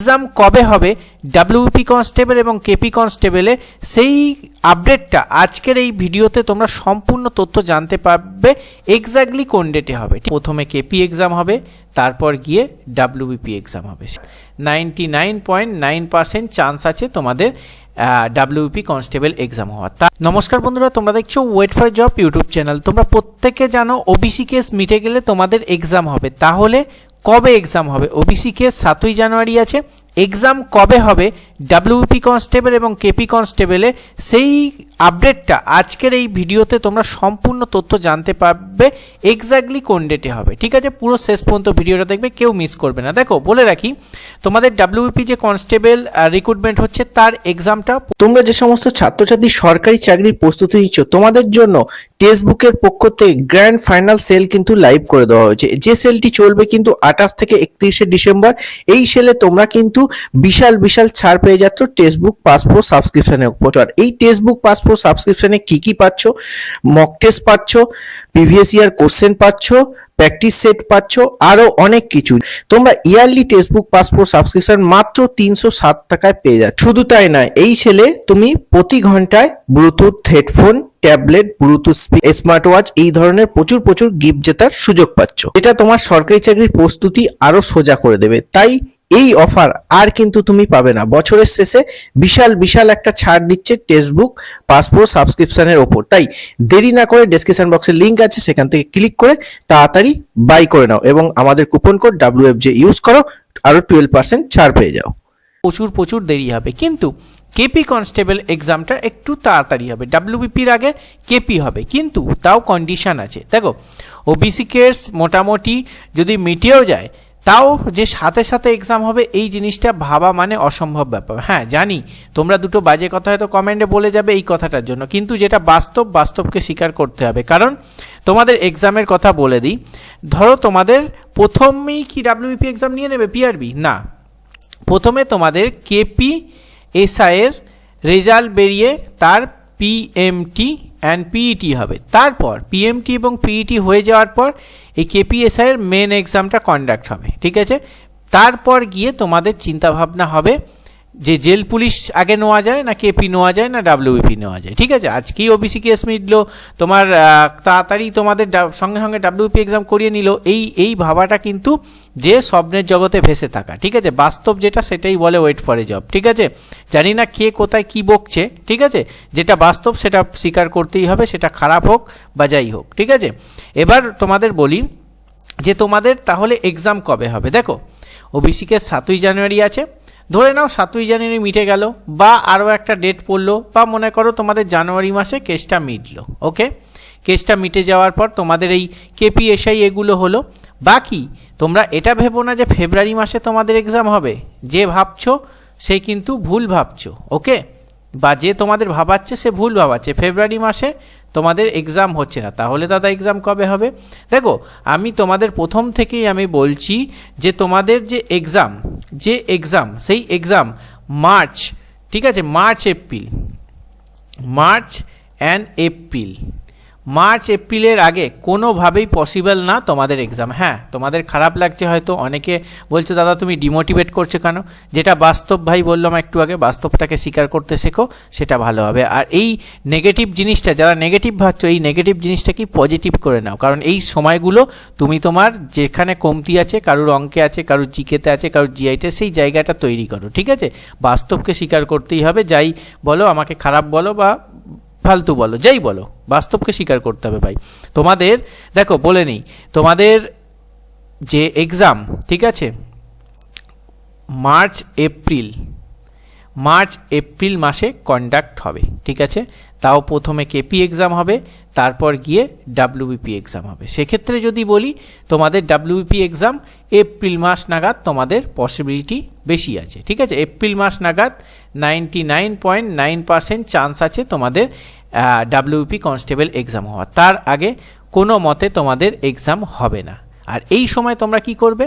Exam কবে হবে WP constable এবং কেপি কনস্টেবলে সেই আপডেটটা আজকের এই ভিডিওতে তোমরা সম্পূর্ণ তথ্য জানতে পারবে এক্স্যাক্টলি কোন ডেটে হবে। প্রথমে কেপি এক্সাম হবে, তারপর গিয়ে ডাব্লিউবিপি এক্সাম হবে। Ninety nine point nine percent chance আছে তোমাদের ডাব্লিউপি কনস্টেবল এক্সাম হওয়ার। তা নমস্কার বন্ধুরা, তোমরা দেখছ wait for job YouTube channel তোমরা প্রত্যেকে জানো ওবিসি কেস মিটে গেলে তোমাদের এক্সাম হবে। তাহলে কবে এক্সাম হবে? ওবিসি কেস সাতই জানুয়ারি আছে। এক্সাম কবে হবে? ডাব্লিউপি কনস্টেবল এবং কেপি কনস্টেবলে সেই আপডেটটা আজকের এই ভিডিওতে তোমরা সম্পূর্ণ তথ্য জানতে পারবে এক্স্যাক্টলি কোন ডেটে হবে। ঠিক আছে? পুরো শেষ পর্যন্ত ভিডিওটা দেখবে, কেউ মিস করবে না। দেখো, বলে রাখি, তোমাদের ডাব্লিউপি যে কনস্টেবল রিক্রুটমেন্ট হচ্ছে তার এক্সামটা তোমরা যে সমস্ত ছাত্রছাত্রী সরকারি চাকরির প্রস্তুতি নিচ্ছ, তোমাদের জন্য টেক্সটবুকের পক্ষ থেকে গ্র্যান্ড ফাইনাল সেল কিন্তু লাইভ করে দেওয়া হয়েছে। যে সেলটি চলবে কিন্তু আঠাশ থেকে একত্রিশে ডিসেম্বর, এই সেলে তোমরা কিন্তু বিশাল বিশাল ছাড় পেয়ে যাচ্ছ টেক্সটবুক পাসপোর্ট সাবস্ক্রিপশনের উপর এই টেক্সটবুক পাসপোর্ট সাবস্ক্রিপশনে কি কি পাচ্ছ? মক টেস্ট পাচ্ছ, প্রিভিয়াস ইয়ার কোশ্চেন পাচ্ছ, প্র্যাকটিস সেট পাচ্ছ আরও অনেক কিছু। তোমরা ইয়ারলি টেক্সটবুক পাসপোর্ট সাবস্ক্রিপশন মাত্র তিনশো সাত টাকায় পেয়ে যাচ্ছ। শুধু তাই নয়, এই সেলে তুমি প্রতি ঘন্টায় Bluetooth headphone, tablet, Bluetooth smart watch এই ধরনের প্রচুর প্রচুর গিফট জেতার সুযোগ পাচ্ছ। এটা তোমার সরকারি চাকরির প্রস্তুতি আরও সোজা করে দেবে। তাই এই অফার আর কিন্তু তুমি পাবে না। বছরের শেষে বিশাল বিশাল একটা ছাড় দিচ্ছে টেক্সটবুক পাসপোর্ট সাবস্ক্রিপশনের ওপর। তাই দেরি না করে ডেসক্রিপশন বক্সে লিংক আছে, সেখান থেকে ক্লিক করে তাড়াতাড়ি বাই করে নাও এবং আমাদের কুপন কোড ডাব্লিউ ইউজ করো, আরও টুয়েলভ পার্সেন্ট ছাড় পেয়ে যাও। প্রচুর প্রচুর দেরি হবে। কিন্তু কেপি কনস্টেবল এক্সামটা একটু তাড়াতাড়ি হবে। ডাব্লিউবিপির আগে কেপি হবে। কিন্তু তাও কন্ডিশন আছে। দেখো ওবিসি কেস মোটামুটি যদি মিটেও যায় তাও যে সাথে সাথে এক্সাম হবে, এই জিনিসটা ভাবা মানে অসম্ভব ব্যাপার। হ্যাঁ জানি, তোমরা দুটো বাজে কথা হয়তো কমেন্টে বলে যাবে এই কথাটার জন্য, কিন্তু যেটা বাস্তব, বাস্তবকে স্বীকার করতে হবে। কারণ তোমাদের এক্সামের কথা বলে দিই, ধরো তোমাদের প্রথমেই কি ডাব্লিউবিপি এক্সাম নিয়ে নেবে পিআরবি না। প্রথমে তোমাদের কেপি এসআইয়ের রেজাল্ট বেরিয়ে তার পিএমটি অ্যান্ড পিইটি হবে। তারপর পিএমটি এবং পিইটি হয়ে যাওয়ার পর এই কেপিএসআইয়ের মেন এক্সামটা কন্ডাক্ট হবে, ঠিক আছে? তারপর গিয়ে তোমাদের চিন্তাভাবনা হবে যে জেল পুলিশ আগে নেওয়া যায় না কেপি নেওয়া যায় না ডাব্লিউপি নেওয়া যায়? ঠিক আছে? আজকেই ওবিসি কেস মিটলো। তোমার তাড়াতাড়ি তোমাদের সঙ্গে সঙ্গে ডাব্লিউপি এক্সাম করিয়ে নিল। এই এই ভাবাটা কিন্তু যে স্বপ্নের জগতে ভেসে থাকা। ঠিক আছে? বাস্তব যেটা সেটাই বলে ওয়েট ফর এ জব ঠিক আছে? জানি না কে কোথায় কি বকছে। ঠিক আছে? যেটা বাস্তব সেটা স্বীকার করতেই হবে, সেটা খারাপ হোক বা যাই হোক। ঠিক আছে? এবার তোমাদের বলি যে তোমাদের তাহলে এক্সাম কবে হবে? দেখো ওবিসিকে সাতই জানুয়ারি আছে। ধরে নাও সাতই জানুয়ারি মিটে গেল, বা আরও একটা ডেট পড়ল, বা মনে করো তোমাদের জানুয়ারি মাসে কেসটা মিটলো ওকে কেসটা মিটে যাওয়ার পর তোমাদের এই কেপিএসআই এগুলো হলো। বাকি, তোমরা এটা ভেবো না যে ফেব্রুয়ারি মাসে তোমাদের এক্সাম হবে, যে ভাবছ সে কিন্তু ভুল ভাবছ ওকে বা যে তোমাদের ভাবাচ্ছে সে ভুল ভাবাচ্ছে। ফেব্রুয়ারি মাসে তোমাদের এক্সাম হচ্ছে না। তাহলে দাদা এক্সাম কবে হবে? দেখো, আমি তোমাদের প্রথম থেকেই আমি বলছি যে তোমাদের যে এক্সাম যে এক্সাম সেই এক্সাম মার্চ, ঠিক আছে, March, April, March and April March, এপ্রিলের আগে কোনোভাবেই পসিবল না তোমাদের এক্সাম হ্যাঁ তোমাদের খারাপ লাগছে হয়তো, অনেকে বলছে, দাদা, তুমি ডিমোটিভেট করছ কেন? যেটা বাস্তব ভাই বললাম একটু আগে, বাস্তবটাকে স্বীকার করতে শেখো, সেটা ভালো হবে। আর এই নেগেটিভ জিনিসটা, যারা নেগেটিভ ভাবছ, এই নেগেটিভ জিনিসটাকে পজিটিভ করে নাও? কারণ এই সময়গুলো তুমি তোমার যেখানে কমতি আছে, কারুর অঙ্কে আছে, কারুর জিকেতে আছে, কারুর জিআইতে সেই জায়গাটা তৈরি করো, ঠিক আছে? বাস্তবকে স্বীকার করতেই হবে, যাই বলো, আমাকে খারাপ বলো বা ফালতু বলো, যাই বলো, বাস্তবকে স্বীকার করতে হবে ভাই। তোমাদের, দেখো, বলে নেই, তোমাদের যে এক্সাম ঠিক আছে? মার্চ, এপ্রিল মার্চ, এপ্রিল মাসে কন্ডাক্ট হবে, ঠিক আছে? তাও প্রথমে কেপি এক্সাম হবে, তারপর গিয়ে ডাব্লিউবিপি এক্সাম হবে। সেক্ষেত্রে যদি বলি, তোমাদের ডাব্লিউবিপি এক্সাম এপ্রিল মাস নাগাদ তোমাদের পসিবিলিটি বেশি আছে, ঠিক আছে? এপ্রিল মাস নাগাদ ninety nine point nine percent chance আছে তোমাদের ডাব্লিউপি কনস্টেবল এক্সাম হওয়ার তার আগে কোনো মতে তোমাদের এক্সাম হবে না। আর এই সময় তোমরা কি করবে?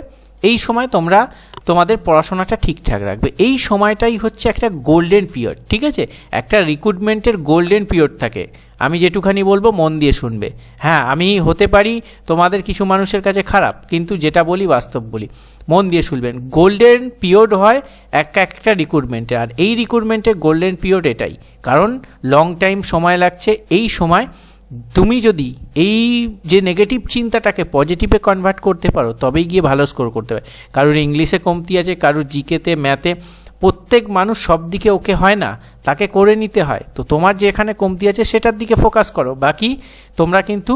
এই সময় তোমরা তোমাদের পড়াশোনাটা ঠিকঠাক রাখবে। এই সময়টাই হচ্ছে একটা গোল্ডেন পিরিয়ড ঠিক আছে? একটা রিক্রুটমেন্টের গোল্ডেন পিরিয়ড থাকে। আমি যেটুখানি বলব মন দিয়ে শুনবে। হ্যাঁ আমি হতে পারি তোমাদের কিছু মানুষের কাছে খারাপ, কিন্তু যেটা বলি বাস্তব বলি। মন দিয়ে শুনবেন গোল্ডেন পিরিয়ড হয় এক একটা রিক্রুটমেন্টে আর এই রিক্রুটমেন্টের গোল্ডেন পিরিয়ড এটাই। কারণ লং টাইম সময় লাগছে, এই সময় তুমি যদি এই যে নেগেটিভ চিন্তাটাকে পজিটিভে কনভার্ট করতে পারো, তবেই গিয়ে ভালো স্কোর করতে পারে। কারোর ইংলিশে কমতি আছে, কারোর জিকেতে ম্যাথে প্রত্যেক মানুষ সব দিকে ওকে হয় না, তাকে করে নিতে হয়। তো তোমার যে এখানে কমতি আছে, সেটার দিকে ফোকাস করো। বাকি তোমরা কিন্তু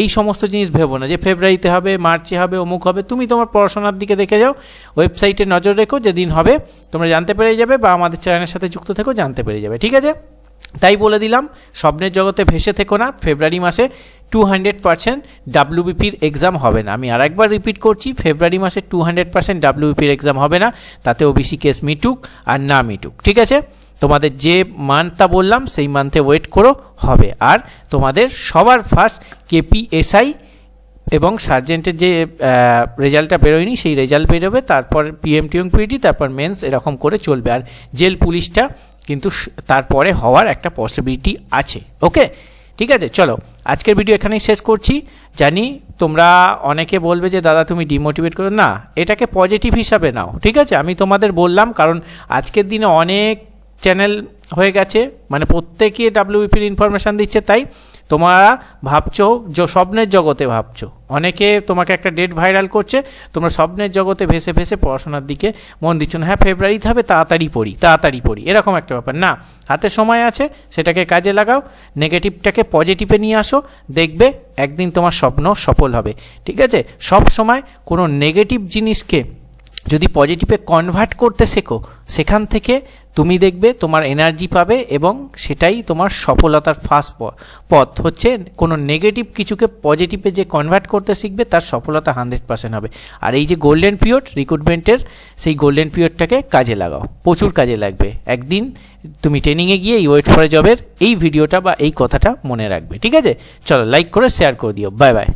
এই সমস্ত জিনিস ভেবো না যে ফেব্রুয়ারিতে হবে মার্চে হবে, অমুক হবে, তুমি তোমার পড়াশোনার দিকে দেখে যাও। ওয়েবসাইটে নজর রেখো, যেদিন হবে, তোমরা জানতে পেরে যাবে বা আমাদের চ্যানেলের সাথে যুক্ত থেকেও জানতে পেরে যাবে। ঠিক আছে? তাই বলে দিলাম, স্বপ্নের জগতে ভেসে থেকো না, ফেব্রুয়ারি মাসে টু হান্ড্রেড পার্সেন্ট ডাব্লিউবিপির এক্সাম হবে না। আমি আরেকবার রিপিট করছি, ফেব্রুয়ারি মাসে টু হান্ড্রেড পার্সেন্ট ডাব্লিউবিপির এক্সাম হবে না, তাতে ওবিসি কেস মিটুক আর না মিটুক, ঠিক আছে? তোমাদের যে মান্থটা বললাম, সেই মান্থে ওয়েট করো, হবে। আর তোমাদের সবার ফার্স্ট কেপিএসআই এবং সার্জেন্টের যে রেজাল্টটা বেরোয়নি, সেই রেজাল্ট বেরোবে, তারপর পিএম টিউং পিডি তারপর মেন্স এরকম করে চলবে। আর জেল পুলিশটা কিন্তু তারপরে হওয়ার একটা পসিবিলিটি আছে। ওকে ঠিক আছে, চলো। আজকের ভিডিও এখানেই শেষ করছি। জানি তোমরা অনেকে বলবে যে, দাদা, তুমি ডিমোটিভেট করো। না, এটাকে পজিটিভ হিসাবে নাও। ঠিক আছে? আমি তোমাদের বললাম, কারণ আজকের দিনে অনেক চ্যানেল হয়ে গেছে। মানে প্রত্যেকে ডাব্লিউপির ইনফরমেশান দিচ্ছে, তাই তোমরা ভাবছ যে স্বপ্নের জগতে ভাবছ। অনেকে তোমাকে একটা ডেট ভাইরাল করছে, তোমরা স্বপ্নের জগতে ভেসে ভেসে পড়াশোনার দিকে মন দিচ্ছ না। হ্যাঁ ফেব্রুয়ারিতে হবে, তাড়াতাড়ি পড়ি তাড়াতাড়ি পড়ি। এরকম একটা ব্যাপার। না, হাতে সময় আছে, সেটাকে কাজে লাগাও নেগেটিভটাকে পজিটিভে নিয়ে আসো, দেখবে একদিন তোমার স্বপ্ন সফল হবে। ঠিক আছে? সব সময় কোনো নেগেটিভ জিনিসকে যদি পজিটিভে কনভার্ট করতে শেখো, সেখান থেকে তুমি দেখবে তোমার এনার্জি পাবে এবং সেটাই তোমার সফলতার ফার্স্ট পথ। হচ্ছে কোনো নেগেটিভ কিছুকে পজিটিভে যে কনভার্ট করতে শিখবে, তার সফলতা হান্ড্রেড পার্সেন্ট হবে। আর এই যে গোল্ডেন পিরিয়ড রিক্রুটমেন্টের সেই গোল্ডেন পিরিয়ডটাকে কাজে লাগাও। প্রচুর কাজে লাগবে। একদিন তুমি ট্রেনিংয়ে গিয়ে এই ওয়েট ফর জবের এই ভিডিওটা বা এই কথাটা মনে রাখবে। ঠিক আছে? চলো লাইক করে শেয়ার করে দিও। Bye bye